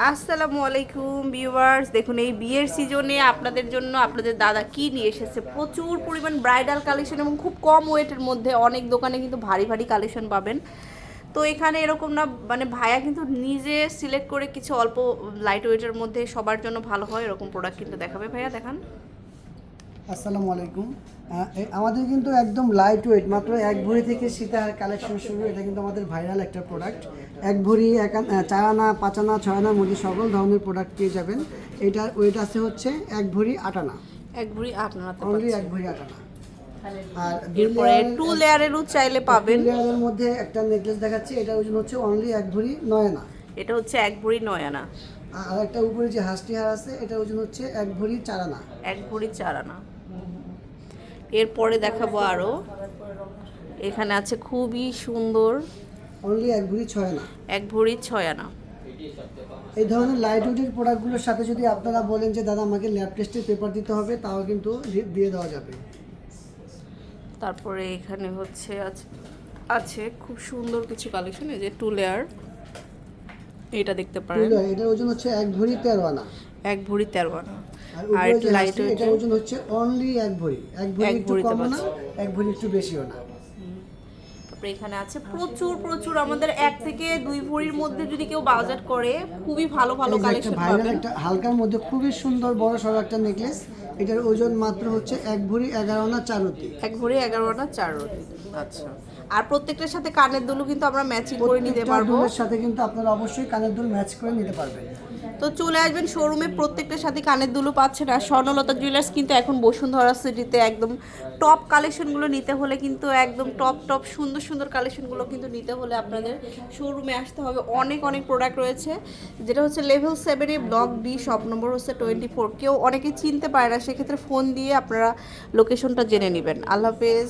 আসসালামু আলাইকুম ভিউয়ার্স। দেখুন, এই বিয়ের সিজনে আপনাদের জন্য আপনাদের দাদা কি নিয়ে এসেছে? প্রচুর পরিমাণ ব্রাইডাল কালেকশন এবং খুব কম ওয়েটের মধ্যে অনেক দোকানে কিন্তু ভারী ভারী কালেকশন পাবেন। তো এখানে এরকম না মানে ভাইয়া কিন্তু নিজে সিলেক্ট করে কিছু অল্প লাইট ওয়েটের মধ্যে সবার জন্য ভালো হয়, এরকম প্রোডাক্ট কিন্তু দেখাবে। ভাইয়া, দেখান। আসসালামু আলাইকুম। আমাদের কিন্তু একদম লাইট ওয়েট মাত্র এক ভরি থেকে সীতার কালেকশন শুরু এটা কিন্তু আমাদের ভাইরাল একটা প্রোডাক্ট এক ভরি এক আন- চার আনা পাঁচ আনা ছয় আনার মধ্যে সকল ধরনের প্রোডাক্ট পেয়ে যাবেন। এটার ওয়েট আছে হচ্ছে এক ভরি আট আনা। এক ভরি আপনারা তো অনলি এক ভরি আট আনা। আর এরপরে টু লেয়ারেরও চাইলে পাবেন। এর মধ্যে একটা নেকলেস দেখাচ্ছি এটার ওজন হচ্ছে অনলি এক ভরি নয় আনা। এটা হচ্ছে এক ভরি নয় আনা। আর একটা উপরে যে হাঁসটি হার আছে এটার ওজন হচ্ছে এক ভরি চার আনা। এক ভরি চার আনা। এরপরে দেখাবো আরও। এখানে আছে খুবই সুন্দর। অনলি এক ভরি ছয় আনা। এক ভরি ছয় আনা। এই ধরনের লাইট ওয়েটের প্রোডাক্টগুলোর সাথে যদি আপনারা বলেন যে দাদা আমাকে ল্যাব টেস্টের পেপার দিতে হবে তাও কিন্তু দিয়ে দেওয়া যাবে। তারপরে এখানে হচ্ছে আছে আছে খুব সুন্দর কিছু কালেকশন এই যে টু লেয়ার এটা দেখতে পারেন? এটার ওজন হচ্ছে এক ভরি তেরো আনা। এক ভরি তেরো আনা। আর লাইট ওজন হচ্ছে অনলি এক ভরি। এক ভরি এক একটু কম না এক ভরি একটু বেশিও না। তারপরে এখানে আছে প্রচুর প্রচুর আমাদের এক থেকে দুই ভরির মধ্যে যদি কেউ বাজেট করে খুবই ভালো ভালো কালেকশন পাবেন। একটা হালকার মধ্যে খুবই সুন্দর বড় সড়ো একটা নেকলেস এটার ওজন মাত্র হচ্ছে এক ভরি এগারো আনা চারতি এক ভরি এগারো আনা চার আচ্ছা। আর প্রত্যেকটার সাথে কানের দুলও কিন্তু আমরা ম্যাচিং করে নিতে পারব। দুলের সাথে কিন্তু আপনারা অবশ্যই কানের দুল ম্যাচ করে নিতে পারবেন। তো চলে আসবেন শোরুমে প্রত্যেকটার সাথে কানের দুলো পাচ্ছেন। আর স্বর্ণলতা জুয়েলার্স কিন্তু এখন বসুন্ধরা সিটিতে একদম টপ কালেকশনগুলো নিতে হলে কিন্তু একদম টপ টপ সুন্দর সুন্দর কালেকশনগুলো কিন্তু নিতে হলে আপনাদের শোরুমে আসতে হবে। অনেক অনেক প্রোডাক্ট রয়েছে। যেটা হচ্ছে লেভেল সেভেনে ব্লক ডি শপ নম্বর হচ্ছে টোয়েন্টি ফোর কেউ অনেকে চিনতে পারে না, সেক্ষেত্রে ফোন দিয়ে আপনারা লোকেশনটা জেনে নেবেন। আল্লাহ হাফেজ।